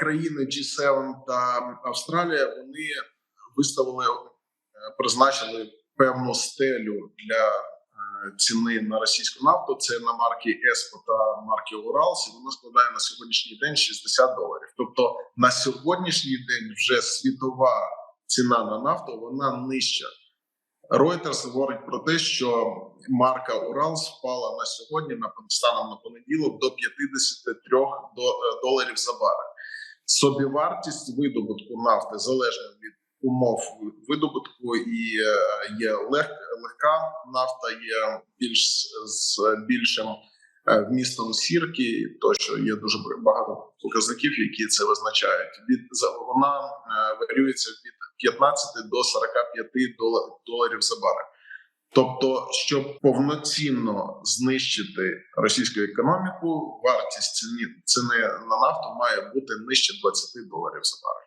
країни G7 та Австралія вони виставили, е, призначили певну стелю для е, ціни на російську нафту. Це на марки Еспо та марки Уралс. Вона складає на сьогоднішній день 60 доларів. Тобто на сьогоднішній день вже світова ціна на нафту вона нижча. Reuters говорить про те, що марка Уралс впала на сьогодні на станом на понеділок до 53 до- е, доларів за барель. Собівартість видобутку нафти залежно від умов видобутку і е, є лег, легка нафта, є більш з більшим е, вмістом сірки, тощо є дуже багато показників, які це визначають. Від вона е, варіюється від 15 до 45 дола- доларів за барель. Тобто, щоб повноцінно знищити російську економіку, вартість ціни, ціни на нафту має бути нижче 20 доларів за барель.